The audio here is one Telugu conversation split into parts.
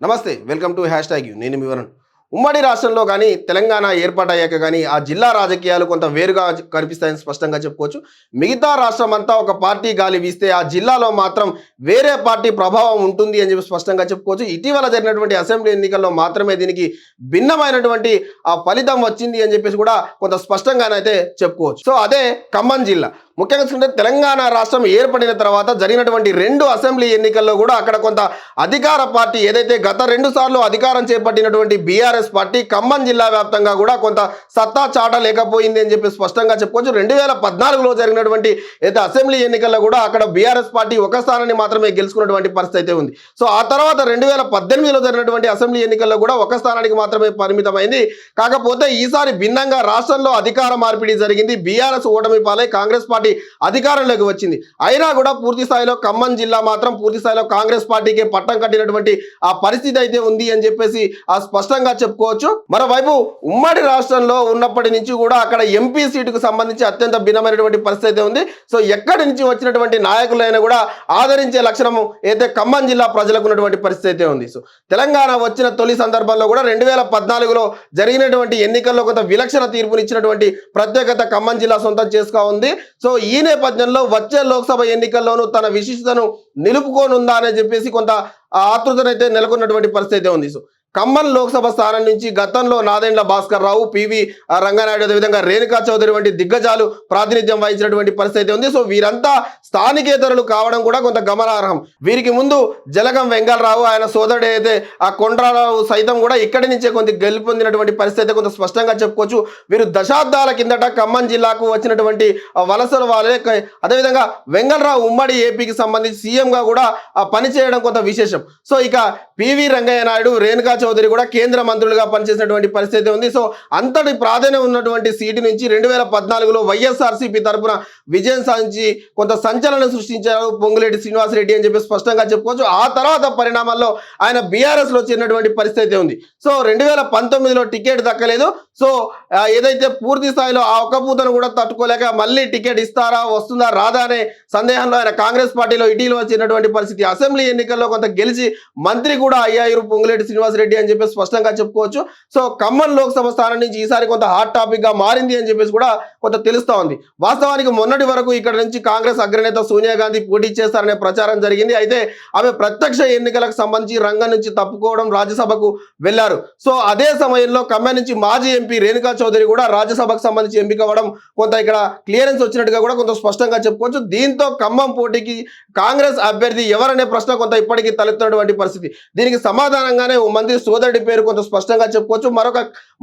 నమస్తే welcome to hashtag U. నేను మీ వరుణ్. ఉమ్మడి రాష్ట్రంలో కానీ తెలంగాణ ఏర్పాటయ్యాక కానీ ఆ జిల్లా రాజకీయాలు కొంత వేరుగా కనిపిస్తాయని స్పష్టంగా చెప్పుకోవచ్చు. మిగతా రాష్ట్రం అంతా ఒక పార్టీ గాలి వీస్తే ఆ జిల్లాలో మాత్రం వేరే పార్టీ ప్రభావం ఉంటుంది అని చెప్పి స్పష్టంగా చెప్పుకోవచ్చు. ఇటీవల జరిగినటువంటి అసెంబ్లీ ఎన్నికల్లో మాత్రమే దీనికి భిన్నమైనటువంటి ఆ ఫలితం వచ్చింది అని చెప్పేసి కూడా కొంత స్పష్టంగానైతే చెప్పుకోవచ్చు. సో అదే ఖమ్మం జిల్లా. ముఖ్యంగా చూసుకుంటే తెలంగాణ రాష్ట్రం ఏర్పడిన తర్వాత జరిగినటువంటి రెండు అసెంబ్లీ ఎన్నికల్లో కూడా అక్కడ కొంత అధికార పార్టీ ఏదైతే గత రెండు సార్లు అధికారం చేపట్టినటువంటి బీఆర్ఎస్ పార్టీ ఖమ్మం జిల్లా వ్యాప్తంగా కూడా కొంత సత్తా చాటలేకపోయింది అని చెప్పి స్పష్టంగా చెప్పుకోవచ్చు. రెండు వేల పద్నాలుగులో జరిగినటువంటి అయితే అసెంబ్లీ ఎన్నికల్లో కూడా అక్కడ బీఆర్ఎస్ పార్టీ ఒక స్థానాన్ని మాత్రమే గెలుచుకున్నటువంటి పరిస్థితి అయితే ఉంది. సో ఆ తర్వాత రెండు వేల పద్దెనిమిదిలో జరిగినటువంటి అసెంబ్లీ ఎన్నికల్లో కూడా ఒక స్థానానికి మాత్రమే పరిమితమైంది. కాకపోతే ఈసారి భిన్నంగా రాష్ట్రంలో అధికార మార్పిడి జరిగింది. బీఆర్ఎస్ ఓటమి పాలై కాంగ్రెస్ పార్టీ అధికారంలోకి వచ్చింది. అయినా కూడా పూర్తి స్థాయిలో ఖమ్మం జిల్లా మాత్రం పూర్తి స్థాయిలో కాంగ్రెస్ పార్టీకి పట్టం కట్టినటువంటి ఆ పరిస్థితి అయితే ఉంది అని చెప్పేసి ఆ స్పష్టంగా చెప్పుకోవచ్చు. మరోవైపు ఉమ్మడి రాష్ట్రంలో ఉన్నప్పటి నుంచి కూడా అక్కడ ఎంపీ సీటుకు సంబంధించి అత్యంత భిన్నమైనటువంటి పరిస్థితి అయితే ఉంది. సో ఎక్కడి నుంచి వచ్చినటువంటి నాయకులైనా కూడా ఆదరించే లక్షణము అయితే ఖమ్మం జిల్లా ప్రజలకు ఉన్నటువంటి పరిస్థితి అయితే ఉంది. సో తెలంగాణ వచ్చిన తొలి సందర్భంలో కూడా రెండు వేల పద్నాలుగులో జరిగినటువంటి ఎన్నికల్లో కొంత విలక్షణ తీర్పునిచ్చినటువంటి ప్రత్యేకత ఖమ్మం జిల్లా సొంతం చేసుకో ఉంది. సో ఈ నేపథ్యంలో వచ్చే లోక్సభ ఎన్నికల్లోనూ తన విశిష్టతను నిలుపుకోనుందా అని చెప్పేసి కొంత ఆతృతనైతే నెలకొన్నటువంటి పరిస్థితి ఉంది. సో ఖమ్మం లోక్సభ స్థానం నుంచి గతంలో నాదెండ్ల భాస్కర్ రావు పివి రంగనాయుడు అదేవిధంగా రేణుకా చౌదరి వంటి దిగ్గజాలు ప్రాతినిధ్యం వహించినటువంటి పరిస్థితి ఉంది. సో వీరంతా స్థానికేతరులు కావడం కూడా కొంత గమనార్హం. వీరికి ముందు జలగం వెంగళరావు ఆయన సోదరుడు అయితే ఆ కొండ్రారావు సైతం కూడా ఇక్కడి నుంచే కొంత గెలుపొందినటువంటి పరిస్థితి కొంత స్పష్టంగా చెప్పుకోవచ్చు. వీరు దశాబ్దాల కిందట ఖమ్మం జిల్లాకు వచ్చినటువంటి వలసల వాళ్ళే. అదేవిధంగా వెంగళరావు ఉమ్మడి ఏపీకి సంబంధించి సీఎంగా కూడా పనిచేయడం కొంత విశేషం. సో ఇక పివి రంగయ్య నాయుడు రేణుకా చౌదరి కూడా కేంద్ర మంత్రులుగా పనిచేసినటువంటి పరిస్థితి ఉంది. సో అంతటి ప్రాధాన్యం ఉన్నటువంటి సీటు నుంచి రెండు వేల పద్నాలుగులో వైఎస్ఆర్సీపీ తరఫున విజయం సాధించి కొంత సంచలనం సృష్టించారు పొంగులేటి శ్రీనివాసరెడ్డి అని చెప్పి స్పష్టంగా చెప్పుకోవచ్చు. ఆ తర్వాత పరిణామాల్లో ఆయన బీఆర్ఎస్లో చేరినటువంటి పరిస్థితి ఉంది. సో రెండు వేల పంతొమ్మిదిలో టికెట్ దక్కలేదు. సో ఏదైతే పూర్తి స్థాయిలో ఆ ఒక్క పూతను కూడా తట్టుకోలేక మళ్ళీ టికెట్ ఇస్తారా వస్తుందా రాదా అనే సందేహంలో ఆయన కాంగ్రెస్ పార్టీలో ఇటీవల వచ్చినటువంటి పరిస్థితి. అసెంబ్లీ ఎన్నికల్లో కొంత గెలిచి మంత్రి కూడా అయ్యారు పొంగులేటి శ్రీనివాసరెడ్డి. అని చెప్పి స్పష్టంగా చెప్పుకోవచ్చు. సో ఖమ్మం లోక్సభ స్థానం నుంచి ఈసారి కొంత హాట్ టాపిక్గా మారింది అని చెప్పేసి కూడా కొంత తెలుస్తా ఉంది. వాస్తవానికి మొన్నటి వరకు ఇక్కడ నుంచి కాంగ్రెస్ అగ్రనేత సోనియా గాంధీ పోటీ చేస్తారనే ప్రచారం జరిగింది. అయితే ఆమె ప్రత్యక్ష ఎన్నికలకు సంబంధించి రంగం నుంచి తప్పుకోవడం రాజ్యసభకు వెళ్ళారు. సో అదే సమయంలో ఖమ్మం నుంచి మాజీ ఎంపీ రేణుకా చౌదరి కూడా రాజ్యసభకు సంబంధించి ఎంపిక అవ్వడం కొంత ఇక్కడ క్లియరెన్స్ వచ్చినట్టుగా కూడా కొంత స్పష్టంగా చెప్పుకోవచ్చు. దీంతో ఖమ్మం పోటీకి కాంగ్రెస్ అభ్యర్థి ఎవరనే ప్రశ్న కొంత ఇప్పటికీ తలెత్తున్నటువంటి పరిస్థితి. దీనికి సమాధానంగానే ఓ మంత్రి సోదరుడి పేరు కొంత స్పష్టంగా చెప్పుకోవచ్చు. మరొక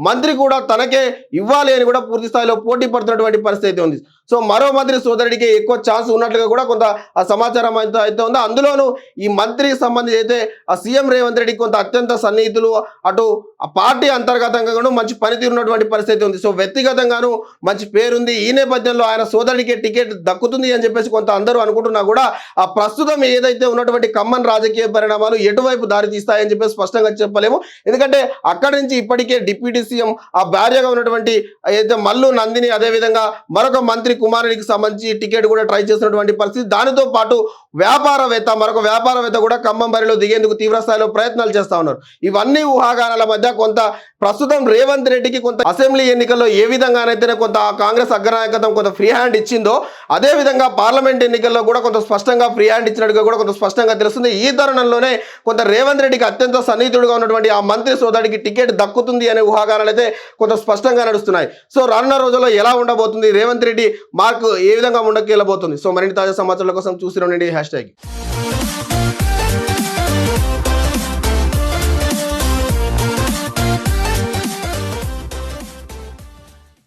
మంత్రి కూడా తనకే ఇవ్వాలి అని కూడా పూర్తి స్థాయిలో పోటీ పడుతున్నటువంటి పరిస్థితి ఉంది. సో మరో మంత్రి సోదరుడికి ఎక్కువ ఛాన్స్ ఉన్నట్లుగా కూడా కొంత ఆ సమాచారం అయితే అయితే ఉంది. అందులోనూ ఈ మంత్రికి సంబంధించి అయితే ఆ సీఎం రేవంత్ రెడ్డి కొంత అత్యంత సన్నిహితులు అటు ఆ పార్టీ అంతర్గతంగా కూడా మంచి పనితీరు ఉన్నటువంటి పరిస్థితి ఉంది. సో వ్యక్తిగతంగాను మంచి పేరుంది. ఈ నేపథ్యంలో ఆయన సోదరుడికి టికెట్ దక్కుతుంది అని చెప్పేసి కొంత అందరూ అనుకుంటున్నా కూడా ఆ ప్రస్తుతం ఏదైతే ఉన్నటువంటి ఖమ్మం రాజకీయ పరిణామాలు ఎటువైపు దారి తీస్తాయని చెప్పేసి స్పష్టంగా చెప్పలేము. ఎందుకంటే అక్కడి నుంచి ఇప్పటికే డిప్యూటీ సీఎం ఆ భార్యగా ఉన్నటువంటి ఏదైతే మల్లు నందిని అదేవిధంగా మరొక మంత్రి కుమారునికి సంబంధించి టికెట్ కూడా ట్రై చేసినటువంటి పరిస్థితి. దానితో పాటు వ్యాపారవేత్త మరొక వ్యాపారవేత్త కూడా ఖమ్మం బరిలో దిగేందుకు తీవ్ర స్థాయిలో ప్రయత్నాలు చేస్తా ఉన్నారు. ఇవన్నీ ఊహాగానాల మధ్య కొంత ప్రస్తుతం రేవంత్ రెడ్డికి కొంత అసెంబ్లీ ఎన్నికల్లో ఏ విధంగానైతేనే కొంత కాంగ్రెస్ అగ్రనాయకత్వం కొంత ఫ్రీ హ్యాండ్ ఇచ్చిందో అదే విధంగా పార్లమెంట్ ఎన్నికల్లో కూడా కొంత స్పష్టంగా ఫ్రీ హ్యాండ్ ఇచ్చినట్టుగా కూడా కొంత స్పష్టంగా తెలుస్తుంది. ఈ తరుణంలోనే కొంత రేవంత్ రెడ్డికి అత్యంత సన్నిహితుడుగా ఉన్నటువంటి ఆ మంత్రి సోదరుడికి టికెట్ దక్కుతుంది అనే ఊహాగానాలు అయితే కొంత స్పష్టంగా నడుస్తున్నాయి. సో రానున్న రోజుల్లో ఎలా ఉండబోతుంది? రేవంత్ రెడ్డి మార్క్ ఏ విధంగా ఉండకెళ్ళబోతుంది సో మరిన్ని తాజా సమాచారాల కోసం చూసి ఉండండి. Hash tag